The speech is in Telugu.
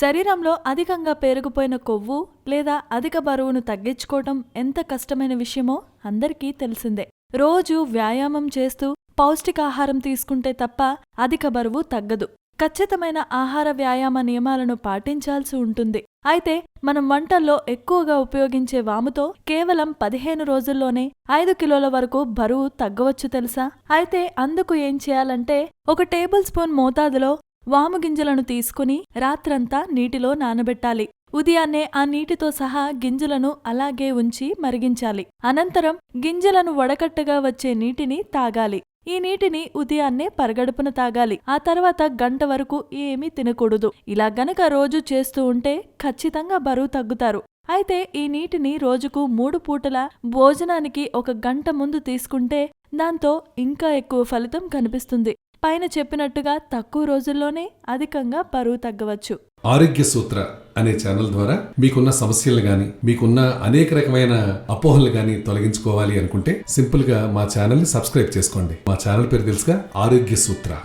శరీరంలో అధికంగా పేరుకుపోయిన కొవ్వు లేదా అధిక బరువును తగ్గించుకోవటం ఎంత కష్టమైన విషయమో అందరికీ తెలిసిందే. రోజు వ్యాయామం చేస్తూ పౌష్టికాహారం తీసుకుంటే తప్ప అధిక బరువు తగ్గదు. ఖచ్చితమైన ఆహార వ్యాయామ నియమాలను పాటించాల్సి ఉంటుంది. అయితే మనం వంటల్లో ఎక్కువగా ఉపయోగించే వాముతో కేవలం పదిహేను రోజుల్లోనే ఐదు కిలోల వరకు బరువు తగ్గవచ్చు తెలుసా? అయితే అందుకు ఏం చేయాలంటే ఒక టేబుల్ స్పూన్ మోతాదులో వాము గింజలను తీసుకుని రాత్రంతా నీటిలో నానబెట్టాలి. ఉదయాన్నే ఆ నీటితో సహా గింజలను అలాగే ఉంచి మరిగించాలి. అనంతరం గింజలను వడకట్టగా వచ్చే నీటిని తాగాలి. ఈ నీటిని ఉదయాన్నే పరగడుపున తాగాలి. ఆ తర్వాత గంట వరకు ఏమీ తినకూడదు. ఇలా గనక రోజు చేస్తూ ఉంటే ఖచ్చితంగా బరువు తగ్గుతారు. అయితే ఈ నీటిని రోజుకు మూడు పూటల భోజనానికి ఒక గంట ముందు తీసుకుంటే దాంతో ఇంకా ఎక్కువ ఫలితం కనిపిస్తుంది. పైన చెప్పినట్టుగా తక్కువ రోజుల్లోనే అధికంగా బరువు తగ్గవచ్చు. ఆరోగ్య సూత్ర అనే ఛానల్ ద్వారా మీకున్న సమస్యలు గాని మీకున్న అనేక రకమైన అపోహలు గాని తొలగించుకోవాలి అనుకుంటే సింపుల్గా మా ఛానల్ని సబ్స్క్రైబ్ చేసుకోండి. మా ఛానల్ పేరు తెలుసుగా ఆరోగ్య సూత్ర.